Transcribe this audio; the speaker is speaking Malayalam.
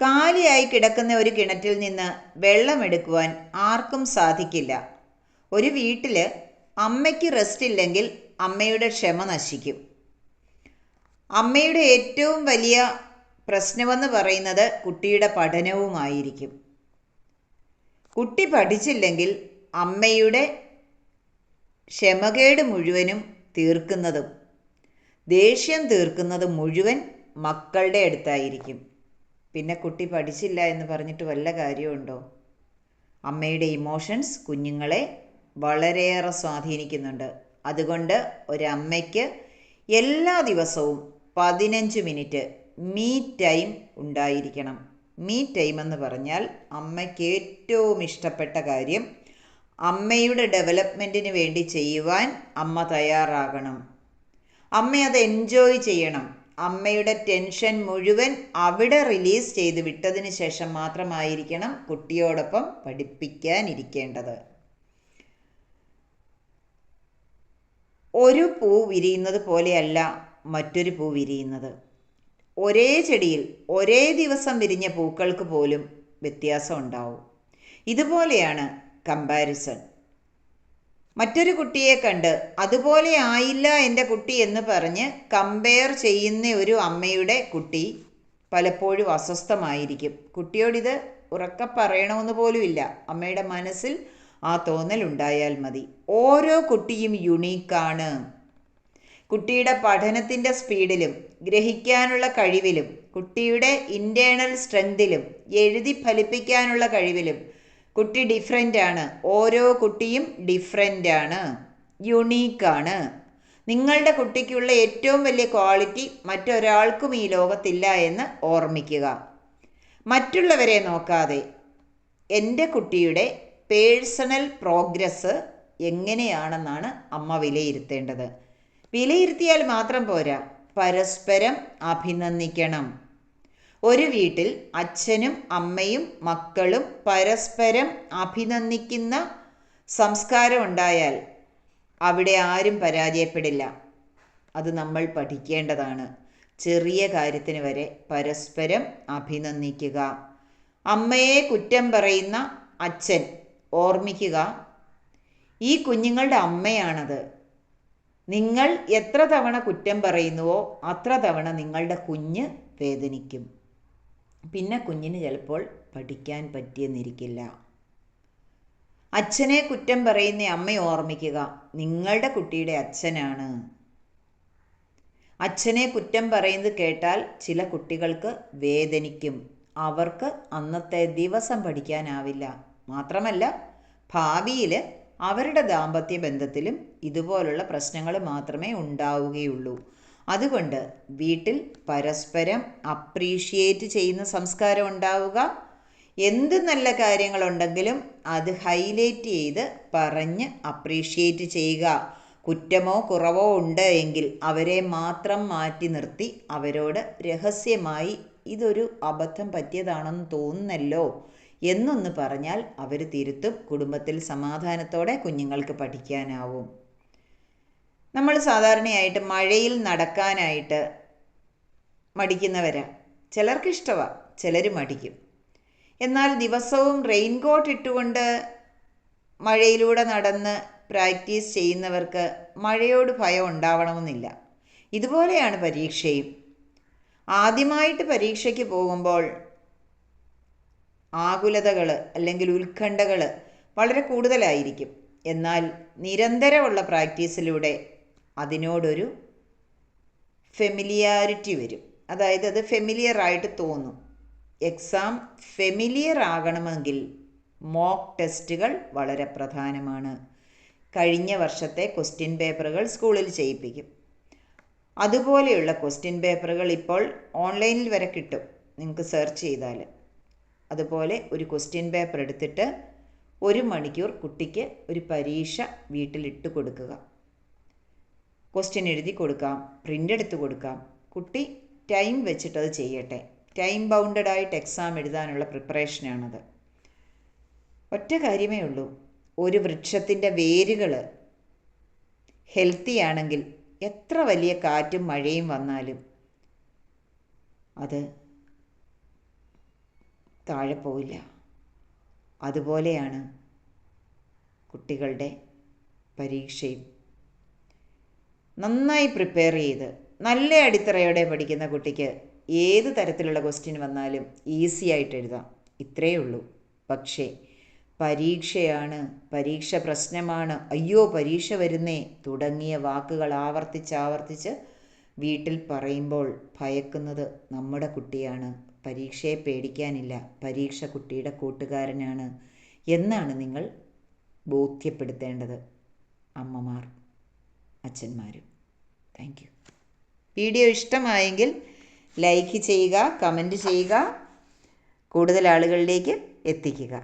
കാലിയായി കിടക്കുന്ന ഒരു കിണറ്റിൽ നിന്ന് വെള്ളമെടുക്കുവാൻ ആർക്കും സാധിക്കില്ല. ഒരു വീട്ടിൽ അമ്മയ്ക്ക് റെസ്റ്റ് ഇല്ലെങ്കിൽ അമ്മയുടെ ക്ഷമ നശിക്കും. അമ്മയുടെ ഏറ്റവും വലിയ പ്രശ്നമെന്ന് പറയുന്നത് കുട്ടിയുടെ പഠനവുമായിരിക്കും. കുട്ടി പഠിച്ചില്ലെങ്കിൽ അമ്മയുടെ ക്ഷമകേട് മുഴുവനും തീർക്കുന്നതും ദേഷ്യം തീർക്കുന്നതും മുഴുവൻ മക്കളുടെ അടുത്തായിരിക്കും. പിന്നെ കുട്ടി പഠിച്ചില്ല എന്ന് പറഞ്ഞിട്ട് വല്ല കാര്യമുണ്ടോ? അമ്മയുടെ ഇമോഷൻസ് കുഞ്ഞുങ്ങളെ വളരെയേറെ സ്വാധീനിക്കുന്നുണ്ട്. അതുകൊണ്ട് ഒരമ്മയ്ക്ക് എല്ലാ ദിവസവും പതിനഞ്ച് മിനിറ്റ് മീ ടൈം ഉണ്ടായിരിക്കണം. മീ ടൈം എന്ന് പറഞ്ഞാൽ അമ്മയ്ക്ക് ഏറ്റവും ഇഷ്ടപ്പെട്ട കാര്യം അമ്മയുടെ ഡെവലപ്മെന്റിന് വേണ്ടി ചെയ്യുവാൻ അമ്മ തയ്യാറാകണം. അമ്മ അത് എൻജോയ് ചെയ്യണം. അമ്മയുടെ ടെൻഷൻ മുഴുവൻ അവിടെ റിലീസ് ചെയ്ത് വിട്ടതിന് ശേഷം മാത്രമായിരിക്കണം കുട്ടിയോടൊപ്പം പഠിപ്പിക്കാനിരിക്കേണ്ടത്. ഒരു പൂ വിരിയുന്നത് പോലെയല്ല മറ്റൊരു പൂ വിരിയുന്നത്. ഒരേ ചെടിയിൽ ഒരേ ദിവസം വിരിഞ്ഞ പൂക്കൾക്ക് പോലും വ്യത്യാസം ഉണ്ടാവും. ഇതുപോലെയാണ് കമ്പാരിസൺ മറ്റൊരു കുട്ടിയെ കണ്ട് അതുപോലെ ആയില്ല എന്റെ കുട്ടി എന്ന് പറഞ്ഞ് കമ്പയർ ചെയ്യുന്ന ഒരു അമ്മയുടെ കുട്ടി പലപ്പോഴും അസ്വസ്ഥമായിരിക്കും. കുട്ടിയോടിത് ഉറക്ക പറയണമെന്ന് പോലുമില്ല. അമ്മയുടെ മനസ്സിൽ ആ തോന്നൽ ഉണ്ടായാൽ മതി. ഓരോ കുട്ടിയും യുണീക്കാണ്. കുട്ടിയുടെ പഠനത്തിന്റെ സ്പീഡിലും ഗ്രഹിക്കാനുള്ള കഴിവിലും കുട്ടിയുടെ ഇന്റേണൽ സ്ട്രെങ്തിലും എഴുതി ഫലിപ്പിക്കാനുള്ള കഴിവിലും കുട്ടി ഡിഫറെന്റ് ആണ്. ഓരോ കുട്ടിയും ഡിഫറെന്റ് ആണ്. യുണീക്കാണ് നിങ്ങളുടെ കുട്ടിക്കുള്ള ഏറ്റവും വലിയ ക്വാളിറ്റി മറ്റൊരാൾക്കും ഈ ലോകത്തില്ല എന്ന് ഓർമ്മിക്കുക. മറ്റുള്ളവരെ നോക്കാതെ എന്റെ കുട്ടിയുടെ പേഴ്സണൽ പ്രോഗ്രസ് എങ്ങനെയാണെന്നാണ് അമ്മ വിലയിരുത്തേണ്ടത്. വിലയിരുത്തിയാൽ മാത്രം പോരാ. പരസ്പരം അഭിനന്ദിക്കണം. ഒരു വീട്ടിൽ അച്ഛനും അമ്മയും മക്കളും പരസ്പരം അഭിനന്ദിക്കുന്ന സംസ്കാരം ഉണ്ടായാൽ അവിടെ ആരും പരാജയപ്പെടില്ല. അത് നമ്മൾ പഠിക്കേണ്ടതാണ്. ചെറിയ കാര്യത്തിന് വരെ പരസ്പരം അഭിനന്ദിക്കുക. അമ്മയെ കുറ്റം പറയുന്ന അച്ഛൻ ഓർമ്മിക്കുക ഈ കുഞ്ഞുങ്ങളുടെ അമ്മയാണത്. നിങ്ങൾ എത്ര തവണ കുറ്റം പറയുന്നുവോ അത്ര തവണ നിങ്ങളുടെ കുഞ്ഞ് വേദനിക്കും. പിന്നെ കുഞ്ഞിന് ചിലപ്പോൾ പഠിക്കാൻ പറ്റിയെന്നിരിക്കില്ല. അച്ഛനെ കുറ്റം പറയുന്ന അമ്മ ഓർമ്മിക്കുക. നിങ്ങളുടെ കുട്ടിയുടെ അച്ഛനാണ്. അച്ഛനെ കുറ്റം പറയുന്നത് കേട്ടാൽ ചില കുട്ടികൾക്ക് വേദനിക്കും. അവർക്ക് അന്നത്തെ ദിവസം പഠിക്കാനാവില്ല. മാത്രമല്ല ഭാവിയിൽ അവരുടെ ദാമ്പത്യ ബന്ധത്തിലും ഇതുപോലുള്ള പ്രശ്നങ്ങൾ മാത്രമേ ഉണ്ടാവുകയുള്ളൂ. അതുകൊണ്ട് വീട്ടിൽ പരസ്പരം അപ്രീഷിയേറ്റ് ചെയ്യുന്ന സംസ്കാരം ഉണ്ടാവുക. എന്ത് നല്ല കാര്യങ്ങളുണ്ടെങ്കിലും അത് ഹൈലൈറ്റ് ചെയ്ത് പറഞ്ഞ് അപ്രീഷിയേറ്റ് ചെയ്യുക. കുറ്റമോ കുറവോ ഉണ്ട് എങ്കിൽ അവരെ മാത്രം മാറ്റി നിർത്തി അവരോട് രഹസ്യമായി ഇതൊരു അബദ്ധം പറ്റിയതാണെന്ന് തോന്നുന്നല്ലോ എന്നൊന്ന് പറഞ്ഞാൽ അവർ തിരുത്തും. കുടുംബത്തിൽ സമാധാനത്തോടെ കുഞ്ഞുങ്ങൾക്ക് പഠിക്കാനാവും. നമ്മൾ സാധാരണയായിട്ട് മഴയിൽ നടക്കാനായിട്ട് മടിക്കുന്നവരാണ് ചിലർക്ക് ഇഷ്ടമാണ് ചിലർ മടിക്കും. എന്നാൽ ദിവസവും റെയിൻകോട്ട് ഇട്ടുകൊണ്ട് മഴയിലൂടെ നടന്ന് പ്രാക്ടീസ് ചെയ്യുന്നവർക്ക് മഴയോട് ഭയം ഉണ്ടാവണമെന്നില്ല. ഇതുപോലെയാണ് പരീക്ഷയും. ആദ്യമായിട്ട് പരീക്ഷയ്ക്ക് പോകുമ്പോൾ ആകുലതകൾ അല്ലെങ്കിൽ ഉത്കണ്ഠകൾ വളരെ കൂടുതലായിരിക്കും. എന്നാൽ നിരന്തരമുള്ള പ്രാക്ടീസിലൂടെ അതിനോടൊരു ഫെമിലിയാരിറ്റി വരും. അതായത് അത് ഫെമിലിയർ ആയിട്ട് തോന്നും. എക്സാം ഫെമിലിയർ ആകണമെങ്കിൽ മോക്ക് ടെസ്റ്റുകൾ വളരെ പ്രധാനമാണ്. കഴിഞ്ഞ വർഷത്തെ ക്വസ്റ്റ്യൻ പേപ്പറുകൾ സ്കൂളിൽ ചെയ്യിപ്പിക്കും. അതുപോലെയുള്ള ക്വസ്റ്റ്യൻ പേപ്പറുകൾ ഇപ്പോൾ ഓൺലൈനിൽ വരെ കിട്ടും നിങ്ങൾക്ക് സെർച്ച് ചെയ്താൽ അതുപോലെ ഒരു ക്വസ്റ്റ്യൻ പേപ്പർ എടുത്തിട്ട് ഒരു മണിക്കൂർ കുട്ടിക്ക് ഒരു പരീക്ഷ വീട്ടിലിട്ട് കൊടുക്കുക. ക്വസ്റ്റ്യൻ എഴുതി കൊടുക്കാം പ്രിന്റ് എടുത്ത് കൊടുക്കാം. കുട്ടി ടൈം വെച്ചിട്ടത് ചെയ്യട്ടെ. ടൈം ബൗണ്ടഡ് ആയിട്ട് എക്സാം എഴുതാനുള്ള പ്രിപ്പറേഷനാണത് ഒറ്റ കാര്യമേ ഉള്ളൂ. ഒരു വൃക്ഷത്തിന്റെ വേരുകൾ ഹെൽത്തി ആണെങ്കിൽ എത്ര വലിയ കാറ്റും മഴയും വന്നാലും അത് താഴെ പോവില്ല. അതുപോലെയാണ് കുട്ടികളുടെ പരീക്ഷയും. നന്നായി പ്രിപ്പയർ ചെയ്ത് നല്ല അടിത്തറയോടെ പഠിക്കുന്ന കുട്ടിക്ക് ഏത് തരത്തിലുള്ള ക്വസ്റ്റ്യൻ വന്നാലും ഈസി ആയിട്ട് എഴുതാം. ഇത്രയേ ഉള്ളൂ. പക്ഷേ പരീക്ഷയാണ് പരീക്ഷ പ്രശ്നമാണ് അയ്യോ പരീക്ഷ വരുന്നേ തുടങ്ങിയ വാക്കുകൾ ആവർത്തിച്ച് ആവർത്തിച്ച് വീട്ടിൽ പറയുമ്പോൾ ഭയക്കുന്നത് നമ്മുടെ കുട്ടിയാണ്. പരീക്ഷയെ പേടിക്കാനില്ല. പരീക്ഷ കുട്ടിയുടെ കൂട്ടുകാരനാണ് എന്നാണ് നിങ്ങൾ ബോധ്യപ്പെടുത്തേണ്ടത്. അമ്മമാർ. അച്ഛന്മാരും. താങ്ക് യു വീഡിയോ ഇഷ്ടമായെങ്കിൽ ലൈക്ക് ചെയ്യുക കമന്റ് ചെയ്യുക കൂടുതൽ ആളുകളിലേക്ക് എത്തിക്കുക.